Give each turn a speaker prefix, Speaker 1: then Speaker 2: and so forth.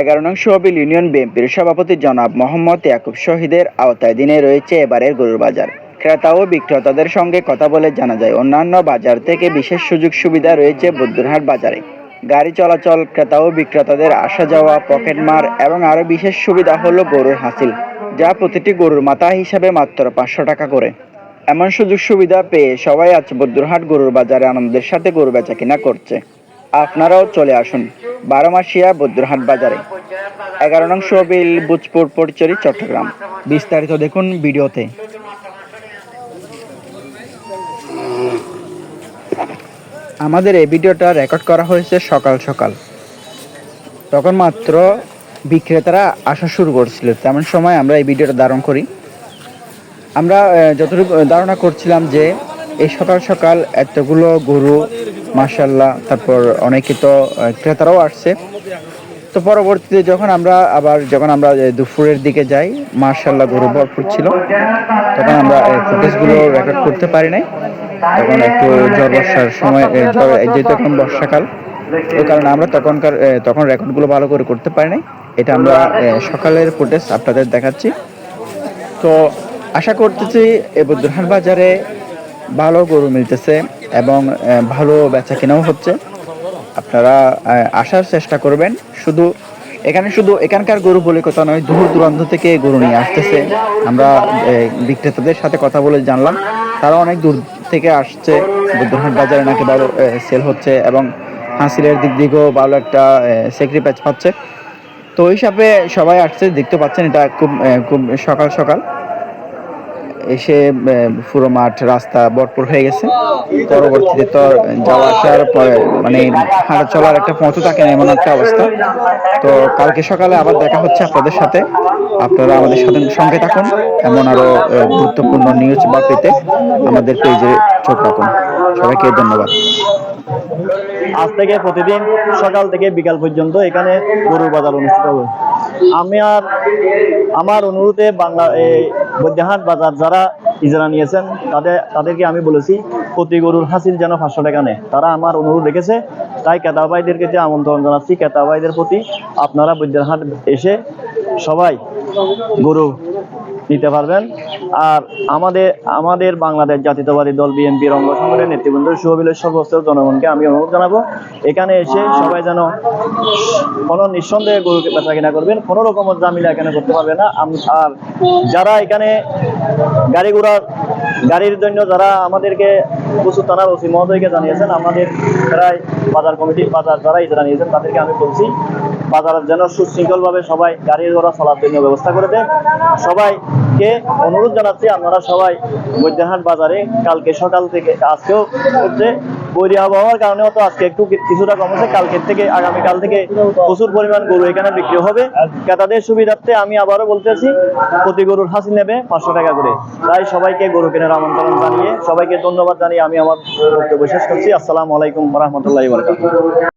Speaker 1: এগারো নং সোহাবিল ইউনিয়ন বিএনপির সভাপতি জনাব মোহাম্মদ ইয়াকুব শহীদের আওতায় দিনে রয়েছে এবারের গরুর বাজার। ক্রেতা ও বিক্রেতাদের সঙ্গে কথা বলে জানা যায়, অন্যান্য বাজার থেকে বিশেষ সুযোগ সুবিধা রয়েছে বুদ্ধুরহাট বাজারে। গাড়ি চলাচল, ক্রেতা ও বিক্রেতাদের আসা যাওয়া, পকেট মার এবং আরও বিশেষ সুবিধা হলো গরুর হাসিল, যা প্রতিটি গরুর মাথা হিসাবে মাত্র পাঁচশো টাকা করে। এমন সুযোগ সুবিধা পেয়ে সবাই আজ বদ্রুরহাট গরুর বাজারে আনন্দের সাথে গরু বেচা কিনা করছে। আপনারাও চলে আসুন বারোমাসিয়া বদ্রহাট বাজারে। এগারো নং সোবিল বুজপুর পরিচরি চট্টগ্রাম। বিস্তারিত দেখুন ভিডিওতে। আমাদের এই ভিডিওটা রেকর্ড করা হয়েছে সকাল সকাল। তখন মাত্র বিক্রেতারা আসা শুরু করছিল। তেমন সময় আমরা এই ভিডিওটা ধারণ করি। আমরা যতটুকু ধারণা করছিলাম যে এই সকাল সকাল এতগুলো গরু মার্শাল্লাহ তারপর অনেকে তো ক্রেতারাও আসছে। তো পরবর্তীতে যখন আমরা আবার, যখন আমরা দুপুরের দিকে যাই মার্শাল্লাহ গরু ভরপুর ছিল, তখন আমরা ফুটেজগুলো রেকর্ড করতে পারি নাই। তখন একটু ঝড় বর্ষার সময় যেহেতু এখন বর্ষাকাল, ওই কারণে আমরা তখনকার তখন রেকর্ডগুলো ভালো করে করতে পারি নাই। এটা আমরা সকালের ফুটেজ আপনাদের দেখাচ্ছি। তো আশা করতেছি এই বুদ্ধহাট বাজারে ভালো গরু মিলতেছে এবং ভালো বেচা কেনাও হচ্ছে। আপনারা আসার চেষ্টা করবেন। শুধু, এখানে শুধু এখানকার গরু বলে কথা নয়, দূর দূরান্ত থেকে গরু নিয়ে আসতেছে। আমরা বিক্রেতাদের সাথে কথা বলে জানলাম। তারা অনেক দূর থেকে আসছে। বুদ্ধহাট বাজারে নাকি ভালো সেল হচ্ছে এবং হাসিলের দিক দিকেও ভালো একটা স্যাক্রিফাইস পাচ্ছে। তো ওই হিসাবে সবাই আসছে, দেখতে পাচ্ছেন এটা খুব খুব সকাল সকাল। এসে পুরো মাঠ, রাস্তা ভরপুর হয়ে গেছে। পরবর্তীতে তো যাওয়া আসার পরে মানে হাঁটা চলার একটা পথও থাকে না, এমন একটা অবস্থা। তো কালকে সকালে আবার দেখা হচ্ছে আপনাদের সাথে। আপনারা আমাদের সাথে সঙ্গে থাকুন। এমন আরও গুরুত্বপূর্ণ নিউজ বা পেতে আমাদের পেজে চোখ রাখুন। সবাইকে ধন্যবাদ।
Speaker 2: আজ থেকে প্রতিদিন সকাল থেকে বিকাল পর্যন্ত এখানে গরুর বাজার অনুষ্ঠিত হবে। আমি আর আমার অনুরোধে বাংলা বৈদ্যহাট বাজার যারা ইজারা নিয়েছেন, তাদের, তাদেরকে আমি বলেছি, প্রতি গরুর হাসিল যেন পাঁচশো টাকা নেয়। তারা আমার অনুরোধ রেখেছে, তাই কেতাবাইদেরকে যে আমন্ত্রণ জানাচ্ছি কেতাবাইদের প্রতি আপনারা বৈদ্যহাট এসে সবাই গরু নিতে পারবেন। আর আমাদের আমাদের বাংলাদেশ জাতীয়তাবাদী দল বিএনপির অঙ্গ সংগঠনের নেতৃবৃন্দ সুহবিলের সর্বস্তর জনগণকে আমি অনুরোধ জানাব, এখানে এসে সবাই যেন কোনো নিঃসন্দেহে গরু বেচা কিনা করবেন, কোনো রকমের জামিলা এখানে করতে পারবে না। আর যারা এখানে গাড়ি ঘোড়ার, গাড়ির জন্য যারা আমাদেরকে প্রচুর থানার ওসি মহোদয়কে জানিয়েছেন, আমাদের প্রায় বাজার কমিটি বাজার যারা ইজারা নিয়েছেন তাদেরকে আমি বলছি বাজারের যেন সুশৃঙ্খলভাবে সবাই গাড়ি ঘোড়া চলার জন্য ব্যবস্থা করে দেন সবাইকে অনুরোধ জানাচ্ছি, আপনারা সবাই বৈদ্যহাট বাজারে কালকে সকাল থেকে আজকেও হচ্ছে বৈরী আবহাওয়ার কারণে তো আজকে একটু কিছুটা কমেছে কালকের থেকে, আগামীকাল থেকে প্রচুর পরিমাণ গরু এখানে বিক্রি হবে। ক্রেতাদের সুবিধার্থে আমি আবারও বলতেছি প্রতি গরুর হাসি নেবে পাঁচশো টাকা করে। তাই সবাইকে গরু কেনার আমন্ত্রণ জানিয়ে সবাইকে ধন্যবাদ জানিয়ে আমি আমার বক্তব্য শেষ করছি। আসসালামু আলাইকুম রহমতুল্লাহ বরকাত